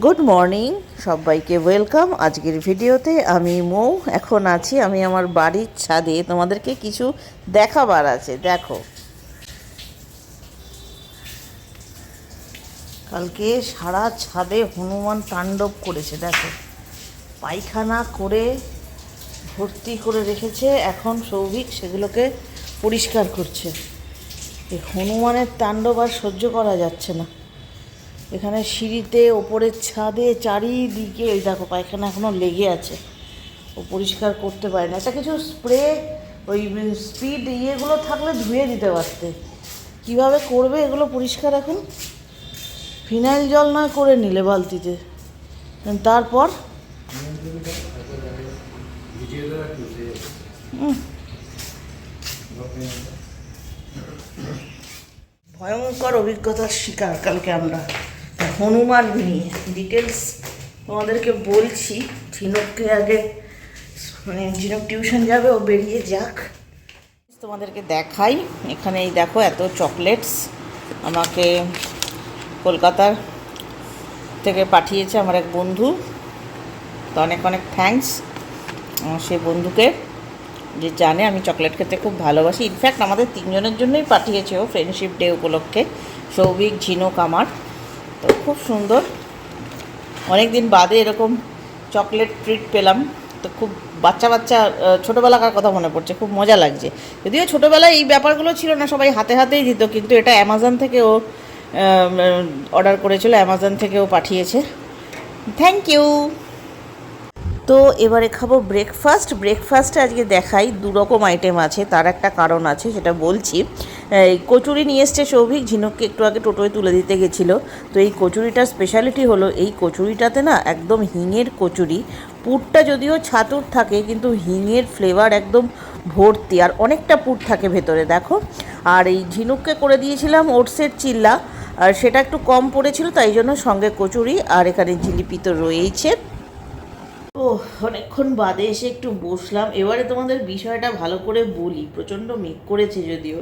Good morning সবাইকে welcome আজকের ভিডিওতে আমি মৌ, এখন আছি আমি আমার বাড়ির ছাদে। তোমাদেরকে কিছু দেখাবার আছে, দেখো। কালকে সারা ছাদে হনুমান তাণ্ডব করেছে, দেখো। পায়খানা করে, ভর্তি করে রেখেছে, এখন সৌভিক সেগুলোকে পরিষ্কার করছে। হনুমানের তাণ্ডব আর সহ্য করা যাচ্ছে না। এখানে সিঁড়িতে, ওপরের ছাদে, চারিদিকে ওই দেখো, পায়খানা এখনও লেগে আছে। ও পরিষ্কার করতে পারে না। একটা কিছু স্প্রে ওই স্পিড ইয়েগুলো থাকলে ধুয়ে দিতে পারতে। কীভাবে করবে এগুলো পরিষ্কার এখন? ফিনাইল জল নয় করে নিলে বালতিতে। তারপর? ভয়ঙ্কর অভিজ্ঞতার শিকার কালকে আমরা। হনুমান নিয়ে। ডিটেলস তোমাদেরকে বলছি, ঝিনুককে আগে মানে ঝিনুক টিউশন যাবে, ও বেরিয়ে যাক। তোমাদেরকে দেখাই। এখানে এই দেখো, এত চকলেটস আমাকে কলকাতার থেকে পাঠিয়েছে আমার এক বন্ধু। তো অনেক অনেক থ্যাঙ্কস সেই বন্ধুকে যে জানে আমি চকলেট খেতে খুব ভালোবাসি। ইনফ্যাক্ট আমাদের তিনজনের জন্যই পাঠিয়েছে ও ফ্রেন্ডশিপ ডে উপলক্ষে। সৌভিক, ঝিনুক, আমার। তো খুব সুন্দর। অনেক দিন বাদে এরকম চকলেট ট্রিট পেলাম। তো খুব বাচ্চা বাচ্চা ছোটোবেলাকার কথা মনে পড়ছে, খুব মজা লাগছে। যদিও ছোটোবেলায় এই ব্যাপারগুলো ছিল না, সবাই হাতে হাতেই দিত, কিন্তু এটা অ্যামাজন থেকে ও অর্ডার করেছিল, অ্যামাজন থেকে ও পাঠিয়েছে। থ্যাংক ইউ তো এবারে খাব ব্রেকফাস্ট ব্রেকফাস্টে আজকে দেখাই দু রকম আইটেম আছে, তার একটা কারণ আছে, সেটা বলছি। এই কচুরি নিয়ে এসছে সৌভিক, ঝিনুককে একটু আগে টোটোয় তুলে দিতে গেছিল। তো এই কচুরিটার স্পেশালিটি হলো, এই কচুরিটাতে না একদম হিঙের কচুরি, পুরটা যদিও ছাতুর থাকে, কিন্তু হিঙের ফ্লেভার একদম ভর্তি, আর অনেকটা পুর থাকে ভেতরে, দেখো। আর এই ঝিনুককে করে দিয়েছিলাম ওটসের চিল্লা, আর সেটা একটু কম পড়েছিল, তাই জন্য সঙ্গে কচুরি আর এখানে জিলিপি তো রয়েইছে ও অনেকক্ষণ বাদে এসে একটু বসলাম। এবারে তোমাদের বিষয়টা ভালো করে বলি, প্রচণ্ড মেঘ করেছে যদিও।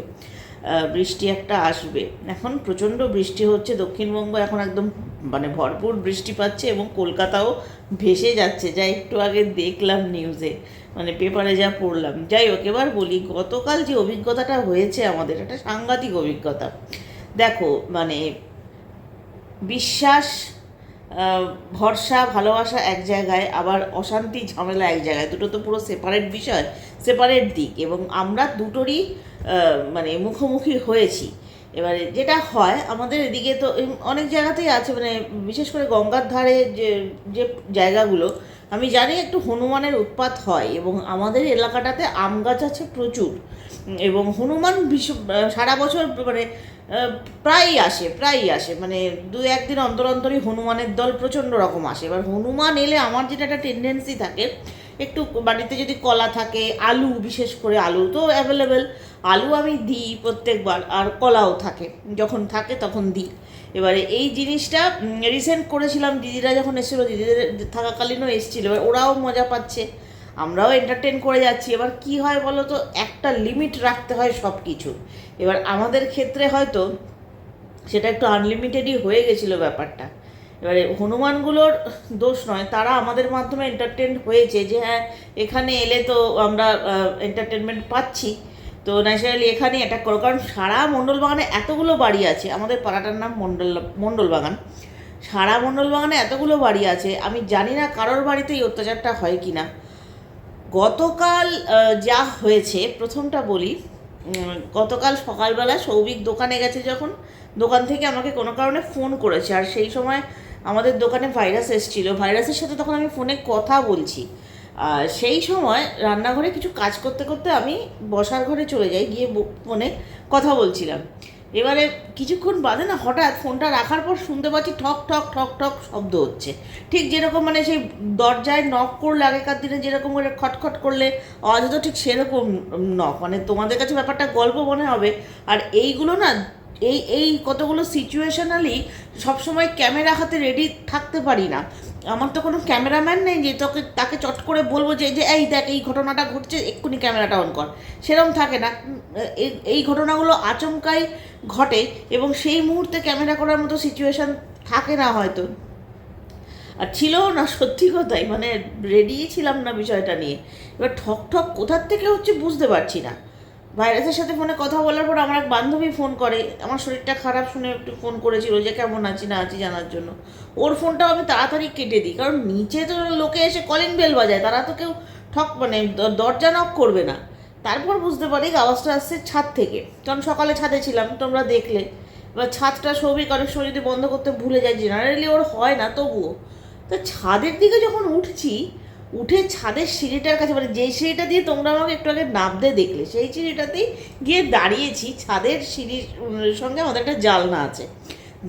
বৃষ্টি একটা আসবে। এখন প্রচণ্ড বৃষ্টি হচ্ছে, দক্ষিণবঙ্গ এখন একদম মানে ভরপুর বৃষ্টি পাচ্ছে এবং কলকাতাও ভেসে যাচ্ছে। যা একটু আগে দেখলাম নিউজে মানে পেপারে যা পড়লাম। যাই হোক, এবার বলি, গতকাল যে অভিজ্ঞতাটা হয়েছে আমাদের, একটা সাংঘাতিক অভিজ্ঞতা। দেখো মানে বিশ্বাস ভরসা, ভালোবাসা এক জায়গায়, আবার অশান্তি, ঝামেলা এক জায়গায়। দুটো তো পুরো সেপারেট বিষয় সেপারেট দিক। এবং আমরা দুটোরই মানে মুখোমুখি হয়েছি। এবারে যেটা হয়, আমাদের এদিকে তো অনেক জায়গাতেই আছে মানে বিশেষ করে গঙ্গার ধারে যে যে জায়গাগুলো, আমি জানি একটু হনুমানের উৎপাত হয় এবং আমাদের এলাকাটাতে আম গাছ আছে প্রচুর। এবং হনুমান ভীষণ সারা বছর মানে প্রায়ই আসে প্রায়ই আসে। মানে দু একদিন অন্তর অন্তরই হনুমানের দল প্রচণ্ড রকম আসে। এবার হনুমান এলে আমার যেটা একটা টেন্ডেন্সি থাকে, একটু বাড়িতে যদি কলা থাকে, আলু, বিশেষ করে আলু তো অ্যাভেলেবেল আলু আমি দিই প্রত্যেকবার আর কলাও থাকে। যখন থাকে তখন দিই। এবারে এই জিনিসটা রিসেন্ট করেছিলাম, দিদিরা যখন এসেছিল, দিদিদের থাকাকালীনও এসেছিল। এবার ওরাও মজা পাচ্ছে। আমরাও এন্টারটেন করে যাচ্ছি। এবার কি হয় বলো তো একটা লিমিট রাখতে হয় সব কিছু এবার আমাদের ক্ষেত্রে হয়তো সেটা একটু আনলিমিটেডই হয়ে গেছিল ব্যাপারটা। এবারে হনুমানগুলোর দোষ নয়। তারা আমাদের মাধ্যমে এন্টারটেন হয়েছে যে হ্যাঁ এখানে এলে তো আমরা এন্টারটেনমেন্ট পাচ্ছি। তো ন্যাচারালি এখানে অ্যাটাক করো। কারণ সারা মণ্ডল বাগানে এতগুলো বাড়ি আছে, আমাদের পাড়াটার নাম মণ্ডল মণ্ডল বাগান সারা মণ্ডল বাগানে এতগুলো বাড়ি আছে, আমি জানি না কারোর বাড়িতে এই অত্যাচারটা হয় কি না গতকাল যা হয়েছে, প্রথমটা বলি গতকাল সকালবেলা সৌভিক দোকানে গেছে যখন, দোকান থেকে আমাকে কোনো কারণে ফোন করেছে। আর সেই সময় আমাদের দোকানে ভাইরাস এসেছিল। ভাইরাসের সাথে তখন আমি ফোনে কথা বলছি। আর সেই সময় রান্নাঘরে কিছু কাজ করতে করতে আমি বসার ঘরে চলে যাই, গিয়ে ফোনে কথা বলছিলাম। এবারে কিছুক্ষণ বাদে না হঠাৎ ফোনটা রাখার পর শুনতে পাচ্ছি ঠক ঠক ঠক ঠক শব্দ হচ্ছে। ঠিক যেরকম মানে সেই দরজায় নক করলে আগেকার দিনে যেরকম করে খটখট করলে হতো ঠিক সেরকম নক মানে তোমাদের কাছে ব্যাপারটা গল্প মনে হবে। আর এইগুলো না, এই এই কতগুলো সিচুয়েশনালি সবসময় ক্যামেরা হাতে রেডি থাকতে পারি না। আমার তো কোনো ক্যামেরাম্যান নেই যে তোকে, তাকে চট করে বলব যে যে, এই দেখ, এই ঘটনাটা ঘটছে, এক্ষুনি ক্যামেরাটা অন কর। সেরকম থাকে না। এই- ঘটনাগুলো আচমকাই ঘটে এবং সেই মুহূর্তে ক্যামেরা করার মতো সিচুয়েশন থাকে না হয়তো। আর ছিলও না, সত্যি কথাই। মানে রেডিই ছিলাম না বিষয়টা নিয়ে। এবার ঠক ঠক কোথার থেকে হচ্ছে বুঝতে পারছি না। ভাইরাসের সাথে ফোনে কথা বলার পর আমার এক বান্ধবী ফোন করে, আমার শরীরটা খারাপ শুনে একটু ফোন করেছিল যে কেমন আছি, না আছি জানার জন্য। ওর ফোনটাও আমি তাড়াতাড়ি কেটে দিই, কারণ নিচে তো লোকে এসে কলিং বেল বাজায়, তারা তো কেউ ঠক মানে দরজা নক করবে না। তারপর বুঝতে পারি আওয়াজটা আসছে ছাদ থেকে। কারণ সকালে ছাদে ছিলাম, তোমরা দেখলে। এবার ছাদটা সৌভিক অনেক সময় যদি বন্ধ করতে ভুলে যায় জেনারেলি ওর হয় না, তবুও। তো ছাদের দিকে যখন উঠছি উঠে ছাদের সিঁড়িটার কাছে মানে যেই সিঁড়িটা দিয়ে তোমরা আমাকে একটু আগে নামতে দেখলে, সেই সিঁড়িটাতেই গিয়ে দাঁড়িয়েছি। ছাদের সিঁড়ির সঙ্গে আমাদের একটা জালনা আছে।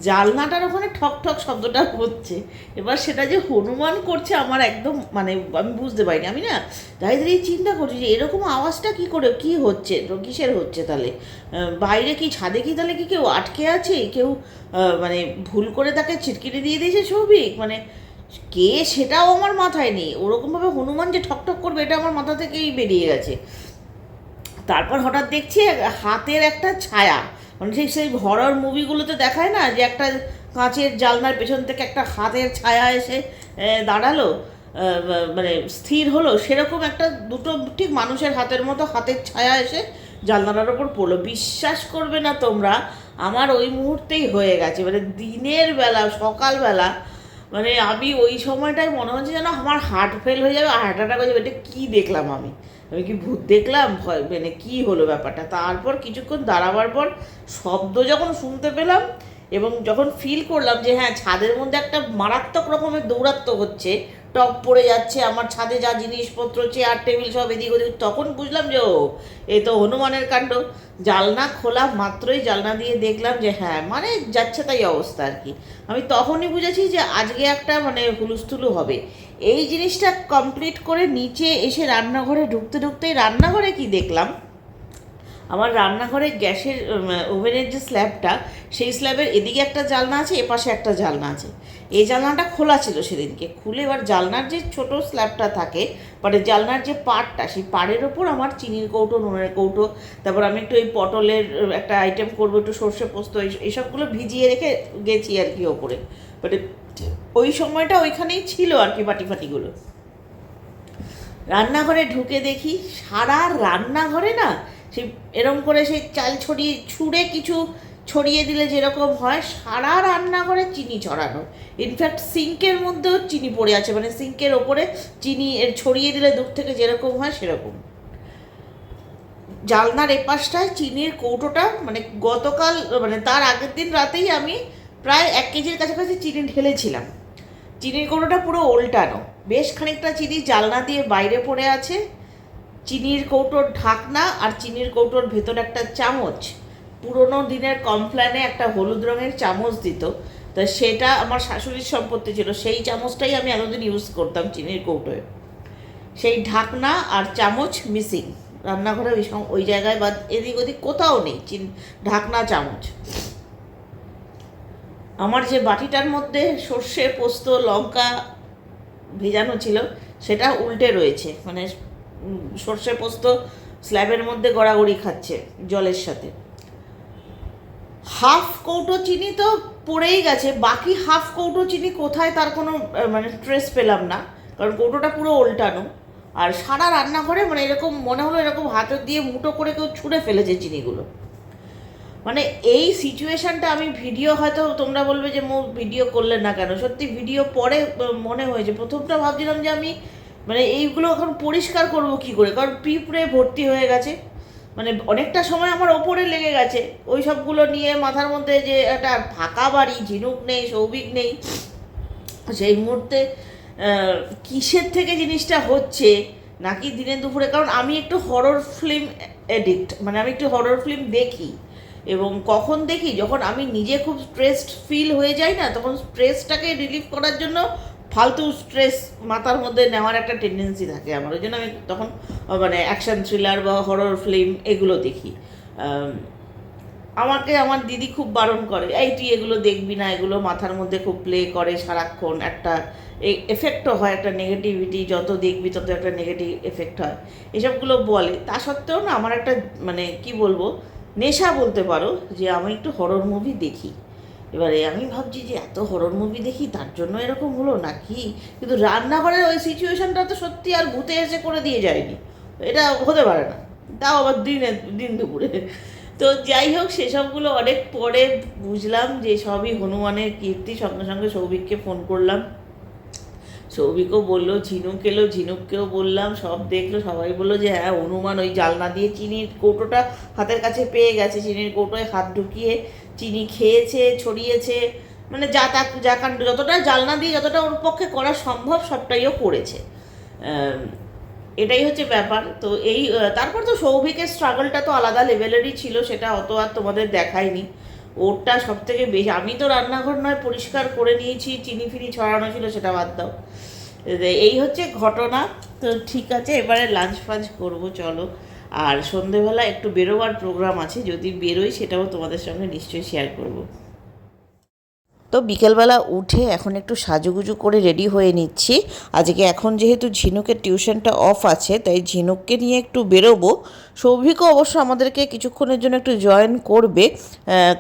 জালনাটার ওখানে ঠক ঠক শব্দটা হচ্ছে। এবার সেটা যে হনুমান করছে আমার একদম মানে আমি বুঝতে পারিনি। আমি না দাঁড়িয়ে দাঁড়িয়ে চিন্তা করছি যে এরকম আওয়াজটা কি করে, কি হচ্ছে? কিসের হচ্ছে তাহলে? বাইরে কি, ছাদে কি তাহলে কি কেউ আটকে আছে? কেউ মানে ভুল করে তাকে ছিটকিটে দিয়ে দিয়েছে ছবি? মানে কে সেটাও আমার মাথায় নেই। ওরকমভাবে হনুমান যে ঠকঠক করবে, এটা আমার মাথা থেকেই বেরিয়ে গেছে। তারপর হঠাৎ দেখছি হাতের একটা ছায়া। মানে সেই সেই হরর মুভিগুলোতে দেখায় না যে একটা কাঁচের জালনার পেছন থেকে একটা হাতের ছায়া এসে দাঁড়াল মানে স্থির হলো। সেরকম একটা দুটো ঠিক মানুষের হাতের মতো হাতের ছায়া এসে জানলাটার ওপর পড়ল। বিশ্বাস করবে না তোমরা, আমার ওই মুহূর্তেই হয়ে গেছে। মানে দিনের বেলা, সকালবেলা মানে আমি ওই সময়টায় মনে হচ্ছে যেন আমার হার্ট ফেল হয়ে যাবে হার্ট অ্যাটাক হয়ে যাবে। এটা কী দেখলাম আমি? আমি কি ভূত দেখলাম? ভয় মানে কী হলো ব্যাপারটা? তারপর কিছুক্ষণ দাঁড়াবার পর শব্দ যখন শুনতে পেলাম এবং যখন ফিল করলাম যে হ্যাঁ ছাদের মধ্যে একটা মারাত্মক রকমের দৌরাত্ম হচ্ছে টপ পড়ে যাচ্ছে, আমার ছাদে যা জিনিসপত্র, চেয়ার, টেবিল সব এদিক ওদিক, তখন বুঝলাম যে, ও, এ তো হনুমানের কাণ্ড। জালনা খোলা মাত্রই জালনা দিয়ে দেখলাম যে হ্যাঁ মানে যাচ্ছে তাই অবস্থা আর কি। আমি তখনই বুঝেছি যে, আজকে একটা মানে হুলুস্থুলু হবে। এই জিনিসটা কমপ্লিট করে নিচে এসে রান্নাঘরে ঢুকতে ঢুকতেই রান্নাঘরে কি দেখলাম? আমার রান্নাঘরে গ্যাসের ওভেনের যে স্ল্যাবটা সেই স্ল্যাবের এদিকে একটা জালনা আছে, এপাশে একটা জালনা আছে। এই জালনাটা খোলা ছিল সেদিনকে। খুলে এবার জালনার যে ছোট স্ল্যাবটা থাকে মানে জালনার যে পাড়টা, সেই পাড়ের ওপর আমার চিনির কৌটো, নুনের কৌটো, তারপর আমি একটু ওই পটলের একটা আইটেম করব, একটু সর্ষে পোস্ত, এই- এইসবগুলো ভিজিয়ে রেখে গেছি আর কি ওপরে। মানে ওই সময়টা ওইখানেই ছিল আর কি বাটি ফাটিগুলো রান্নাঘরে ঢুকে দেখি, সারা রান্নাঘরে না সেই এরম করে সেই চাল ছড়িয়ে, ছুঁড়ে কিছু ছড়িয়ে দিলে যেরকম হয়, সারা রান্নাঘরে চিনি ছড়ানো। ইনফ্যাক্ট সিঙ্কের মধ্যেও চিনি পড়ে আছে মানে সিঙ্কের ওপরে চিনি এর ছড়িয়ে দিলে দূর থেকে যেরকম হয়, সেরকম। জালনার এপাশটায় চিনির কৌটোটা মানে গতকাল মানে তার আগের দিন রাতেই আমি প্রায় এক কেজির কাছাকাছি চিনি ঢেলেছিলাম। চিনির কৌটোটা পুরো উল্টানো বেশ খানিকটা চিনি জালনা দিয়ে বাইরে পড়ে আছে। চিনির কৌটোর ঢাকনা আর চিনির কৌটোর ভেতর একটা চামচ। পুরোনো দিনের কমপ্ল্যানে একটা হলুদ রঙের চামচ দিত। তা সেটা আমার শাশুড়ির সম্পত্তি ছিল। সেই চামচটাই আমি এতদিন ইউজ করতাম চিনির কৌটোয়। সেই ঢাকনা আর চামচ মিসিং রান্নাঘরে ওই ওই জায়গায় বা এদিক ওদিক কোথাও নেই চিন ঢাকনা, চামচ। আমার যে বাটিটার মধ্যে সর্ষে, পোস্ত, লঙ্কা ভেজানো ছিল, সেটা উল্টে রয়েছে। মানে সর্ষে পোস্ত স্ল্যাবের মধ্যে গড়াগড়ি খাচ্ছে জলের সাথে। হাফ কৌটো চিনি তো পড়েই গেছে, বাকি হাফ কৌটো চিনি কোথায় তার কোনো মানে ট্রেস পেলাম না, কারণ কৌটোটা পুরো উল্টানো আর সারা রান্নাঘরে মানে এরকম মনে হলো এরকম হাতে দিয়ে মুঠো করে কেউ ছুঁড়ে ফেলেছে চিনিগুলো। মানে এই সিচুয়েশনটা আমি ভিডিও হয়তো তোমরা বলবে যে মো ভিডিও করলে না কেন? সত্যি ভিডিও পরে মনে হয়েছে। প্রথমটা ভাবছিলাম যে আমি মানে এইগুলো এখন পরিষ্কার করব কি করে? কারণ পিঁপড়ে ভর্তি হয়ে গেছে। মানে অনেকটা সময় আমার ওপরে লেগে গেছে। ওই সবগুলো নিয়ে মাথার মধ্যে যে একটা ফাঁকা বাড়ি, ঝিনুক নেই, সৌভিক নেই, সেই মুহূর্তে কিসের থেকে জিনিসটা হচ্ছে নাকি দিনে দুপুরে? কারণ আমি একটু হরর ফিল্ম এডিক্ট মানে আমি একটু হরর ফিল্ম দেখি এবং কখন দেখি? যখন আমি নিজে খুব স্ট্রেসড ফিল হয়ে যাই না, তখন স্ট্রেসটাকে রিলিফ করার জন্য ফালতু স্ট্রেস মাথার মধ্যে নেওয়ার একটা টেন্ডেন্সি থাকে আমার। ওই জন্য আমি তখন মানে অ্যাকশন থ্রিলার বা হরর ফিল্ম এগুলো দেখি। আমাকে আমার দিদি খুব বারণ করে, এই, তুই এগুলো দেখবি না, এগুলো মাথার মধ্যে খুব প্লে করে সারাক্ষণ, একটা এফেক্টও হয়, একটা নেগেটিভিটি যত দেখবি তত একটা নেগেটিভ এফেক্ট হয়। এসবগুলো বলে। তা সত্ত্বেও না, আমার একটা মানে কি বলব, নেশা বলতে পারো, যে আমি একটু হরর মুভি দেখি। এবারে আমি ভাবছি যে এত হরর মুভি দেখি, তার জন্য এরকম হলো নাকি? কিন্তু রান্নাঘরের ওই সিচুয়েশনটা তো সত্যি আর ভূতে এসে করে দিয়ে যায়নি। এটা হতে পারে না। তাও আবার দিনে, দিন দুপুরে। তো যাই হোক, সেসবগুলো অনেক পরে বুঝলাম যে সবই হনুমানের কীর্তি। সঙ্গে সঙ্গে সৌভিককে ফোন করলাম। সৌভিকও বলল, ঝিনুক এলো, ঝিনুককেও বললাম, সব দেখল, সবাই বলল যে হ্যাঁ হনুমান ওই জালনা দিয়ে চিনির কৌটোটা হাতের কাছে পেয়ে গেছে, চিনির কৌটোয় হাত ঢুকিয়ে। চিনি খেয়েছে, ছড়িয়েছে মানে যা তা যা কাণ্ড, যতটা জালনা দিয়ে যতটা ওর পক্ষে করা সম্ভব সবটাইও করেছে। এটাই হচ্ছে ব্যাপার। তো এই তারপর তো সৌভিকের স্ট্রাগলটা তো আলাদা লেভেলেরই ছিল, সেটা অত আর তোমাদের দেখায়নি। ওরটা সব থেকে বেশি, আমি তো রান্নাঘর নয়, পরিষ্কার করে নিয়েছি, চিনি ফিনি ছড়ানো ছিল, সেটা বাদ দাও। এই হচ্ছে ঘটনা। তো ঠিক আছে, এবারে লাঞ্চ ফাঞ্চ করব, চলো। আর সন্ধেবেলা একটু বেরোবার প্রোগ্রাম আছে, যদি বেরোই সেটাও তোমাদের সঙ্গে নিশ্চয়ই শেয়ার করব। তো বিকেলবেলা উঠে এখন একটু সাজুগুজু করে রেডি হয়ে নিচ্ছি। আজকে এখন যেহেতু ঝিনুকের টিউশনটা অফ আছে, তাই ঝিনুককে নিয়ে একটু বেরোবো। সৌভিকও অবশ্য আমাদেরকে কিছুক্ষণের জন্য একটু জয়েন করবে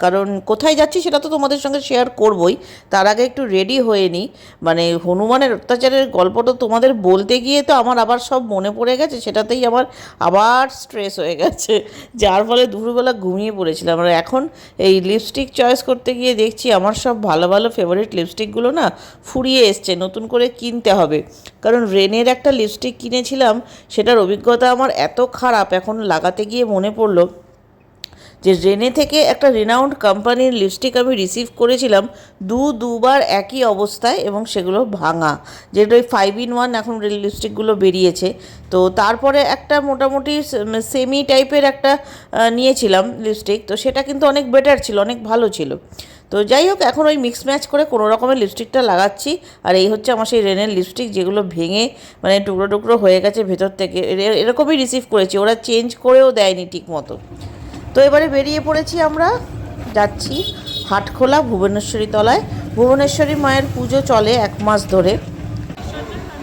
কারণ কোথায় যাচ্ছি সেটা তো তোমাদের সঙ্গে শেয়ার করবই। তার আগে একটু রেডি হয়ে নিই মানে হনুমানের অত্যাচারের গল্পটা তোমাদের বলতে গিয়ে তো আমার আবার সব মনে পড়ে গেছে, সেটাতেই আমার আবার স্ট্রেস হয়ে গেছে। যার ফলে দুপুরবেলা ঘুমিয়ে পড়েছিলাম। আর এখন এই লিপস্টিক চয়েস করতে গিয়ে দেখছি আমার সব ভালো ভালো ফেভারিট লিপস্টিকগুলো না ফুরিয়ে এসছে, নতুন করে কিনতে হবে। কারণ রেনের একটা লিপস্টিক কিনেছিলাম, সেটার অভিজ্ঞতা আমার এত খারাপ, এখন লাগাতে গিয়ে মনে পড়ল যে রেনে থেকে একটা রেনাউন্ড কোম্পানির লিপস্টিক আমি রিসিভ করেছিলাম দু, দুবার একই অবস্থায় এবং সেগুলো ভাঙা। যেটা ওই ফাইভ ইন ওয়ান এখন লিপস্টিকগুলো বেরিয়েছে। তো তারপরে একটা মোটামুটি সেমি টাইপের একটা নিয়েছিলাম লিপস্টিক তো সেটা কিন্তু অনেক বেটার ছিল, অনেক ভালো ছিল। তো যাই হোক, এখন ওই মিক্স ম্যাচ করে কোনো রকমের লিপস্টিকটা লাগাচ্ছি। আর এই হচ্ছে আমার সেই রেনের লিপস্টিক যেগুলো ভেঙে মানে টুকরো টুকরো হয়ে গেছে ভেতর থেকে। এর- এরকমই রিসিভ করেছি, ওরা চেঞ্জ করেও দেয়নি ঠিক মতো তো এবারে বেরিয়ে পড়েছি আমরা, যাচ্ছি হাটখোলা ভুবনেশ্বরী তলায়। ভুবনেশ্বরী মায়ের পুজো চলে এক মাস ধরে।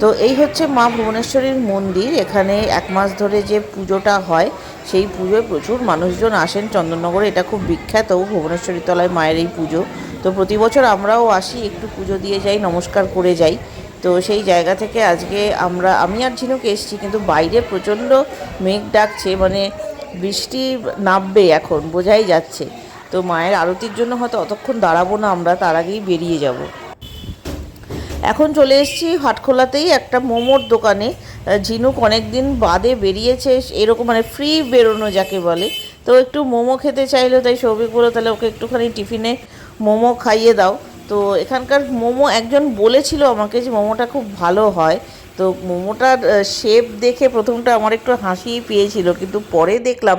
তো এই হচ্ছে মা ভুবনেশ্বরীর মন্দির। এখানে এক মাস ধরে যে পুজোটা হয়, সেই পুজোয় প্রচুর মানুষজন আসেন। চন্দননগরে এটা খুব বিখ্যাত ভুবনেশ্বরী তলায় মায়ের এই পুজো। তো প্রতি বছর আমরাও আসি, একটু পুজো দিয়ে যাই, নমস্কার করে যাই। তো সেই জায়গা থেকে আজকে আমরা, আমি আর ঝিনুক এসেছি, কিন্তু বাইরে প্রচণ্ড মেঘ ডাকছে মানে বৃষ্টি নামবে এখন, বোঝাই যাচ্ছে। তো মায়ের আরতির জন্য হয়তো অতক্ষণ দাঁড়াবো না আমরা, তার আগেই বেরিয়ে যাব। এখন চলে এসেছি হাটখোলাতেই একটা মোমোর দোকানে। ঝিনুক অনেক দিন বাদে বেরিয়েছে, এরকম মানে ফ্রি বেরোনো যাকে বলে। তো একটু মোমো খেতে চাইলো, তাই সৌভিক বলো তাহলে ওকে একটুখানি টিফিনে মোমো খাইয়ে দাও। তো এখানকার মোমো একজন বলেছিল আমাকে যে মোমোটা খুব ভালো হয়। তো মোমোটার শেপ দেখে প্রথমটা আমার একটু হাসি পেয়েছিল কিন্তু পরে দেখলাম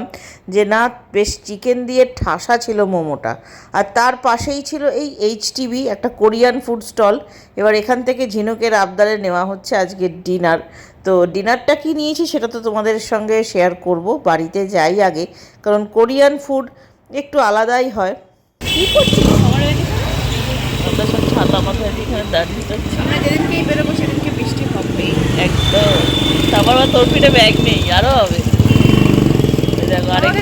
যে না বেশ চিকেন দিয়ে ঠাসা ছিল মোমোটা। আর তার পাশেই ছিল এই এইচটিভি একটা কোরিয়ান ফুড স্টল এবার এখান থেকে ঝিনুকের আবদারে নেওয়া হচ্ছে আজকে ডিনার তো ডিনারটা কি নিয়েছি সেটা তো তোমাদের সঙ্গে শেয়ার করব বাড়িতে যাই আগে। কারণ কোরিয়ান ফুড একটু আলাদাই হয়। কী সব ছাতা মাথায় দাঁড়িয়ে হবে একদম। তারপর আবার তোর পিঠে ব্যাগ নেই আরও হবে। দেখো আরেক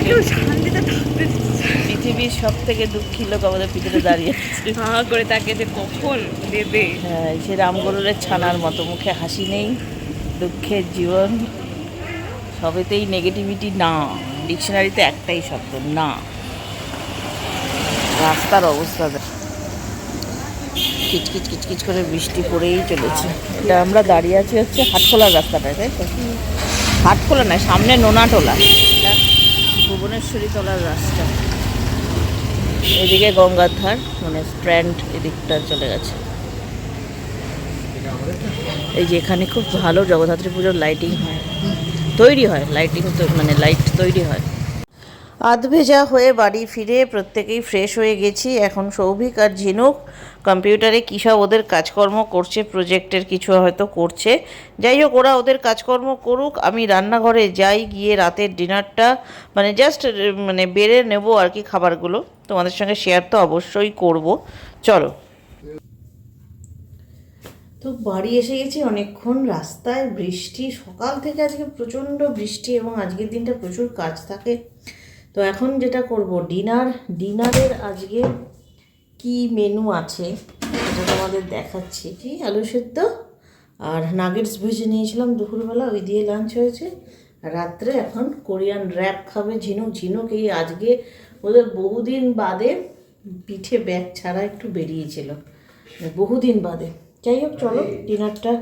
পৃথিবীর সব থেকে দুঃখী লোক আমাদের পিঠে দাঁড়িয়ে আছে। হা করে তাকে যে কখন দেবে? হ্যাঁ সে রামগরুরের ছানার মতো মুখে হাসি নেই দুঃখের জীবন। সবেতেই নেগেটিভিটি না ডিকশনারিতে একটাই শব্দ না। রাস্তার অবস্থা। কিচকিচ কিচকিচ করে বৃষ্টি পড়েই চলেছে। এটা আমরা দাঁড়িয়ে আছি হচ্ছে হাটখোলার রাস্তাটায়, তাই তো? হাটখোলা নয়, সামনে নোনাটোলা ভুবনেশ্বরী তলার রাস্তা। এদিকে গঙ্গার ধার মানে স্ট্র্যান্ড এদিকটা চলে গেছে। এই যে এখানে খুব ভালো জগদ্ধাত্রী পুজোর লাইটিং হয়। তৈরি হয় লাইটিং মানে লাইট তৈরি হয়। আধ ভেজা হয়ে বাড়ি ফিরে প্রত্যেকেই ফ্রেশ হয়ে গেছি। এখন সৌভিক আর ঝিনুক কম্পিউটারে কী সব ওদের কাজকর্ম করছে প্রজেক্টের কিছু হয়তো করছে। যাই হোক, ওরা ওদের কাজকর্ম করুক, আমি রান্নাঘরে যাই, গিয়ে রাতের ডিনারটা মানে জাস্ট মানে বেড়ে নেব আর কি খাবারগুলো। তোমাদের সঙ্গে শেয়ার তো অবশ্যই করব। চলো। তো বাড়ি এসে গেছি অনেকক্ষণ রাস্তায়, বৃষ্টি, সকাল থেকে আজকে প্রচণ্ড বৃষ্টি এবং আজকের দিনটা প্রচুর কাজ থাকে। তো এখন যেটা করব ডিনার ডিনারের আজকে কি মেনু আছে সেটা তোমাদের দেখাচ্ছি। কি আলু সেদ্ধ আর নাগেটস ভেজে নিয়েছিলাম দুপুরবেলা ওই দিয়ে লাঞ্চ হয়েছে। আর রাত্রে এখন কোরিয়ান র্যাপ খাবে ঝিনুক। ঝিনুক এই আজকে ওদের বহুদিন বাদে পিঠে ব্যাগ ছাড়া একটু বেরিয়েছিল। বহুদিন বাদে। যাই হোক চলো ডিনারটা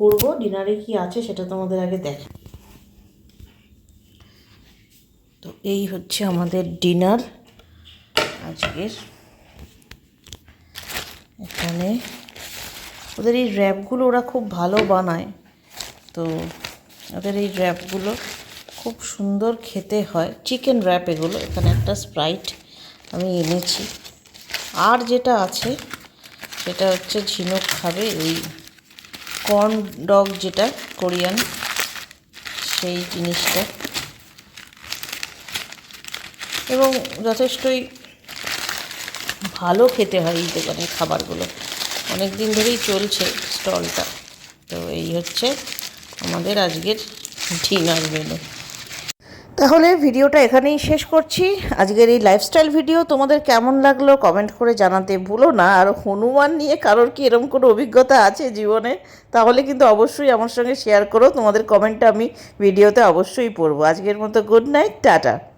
করব। ডিনারে কি আছে সেটা তোমাদের আগে দেখ তো এই হচ্ছে আমাদের ডিনার আজকের। এখানে ওদের এই র্যাপগুলো ওরা খুব ভালো বানায়। তো ওদের এই র্যাপগুলো খুব সুন্দর খেতে হয়। চিকেন র্যাপ এগুলো, এখানে একটা স্প্রাইট আমি এনেছি। আর যেটা আছে, সেটা হচ্ছে ঝিনুক খাবে ওই কর্ন ডগ যেটা, কোরিয়ান, সেই জিনিসটা। এবং যথেষ্টই ভালো খেতে হয় এই দোকানের খাবারগুলো। অনেক দিন ধরেই চলছে স্টলটা। তো এই হচ্ছে আমাদের আজকের ডিনার মেনু। তাহলে ভিডিওটা এখানেই শেষ করছি। আজকের এই লাইফস্টাইল ভিডিও তোমাদের কেমন লাগল কমেন্ট করে জানাতে ভুলো না। আর হনুমান নিয়ে কারোর কি এরকম কোনো অভিজ্ঞতা আছে জীবনে? তাহলে কিন্তু অবশ্যই আমার সঙ্গে শেয়ার করো। তোমাদের কমেন্টটা আমি ভিডিওতে অবশ্যই পড়ব। আজকের মতো গুড নাইট টাটা।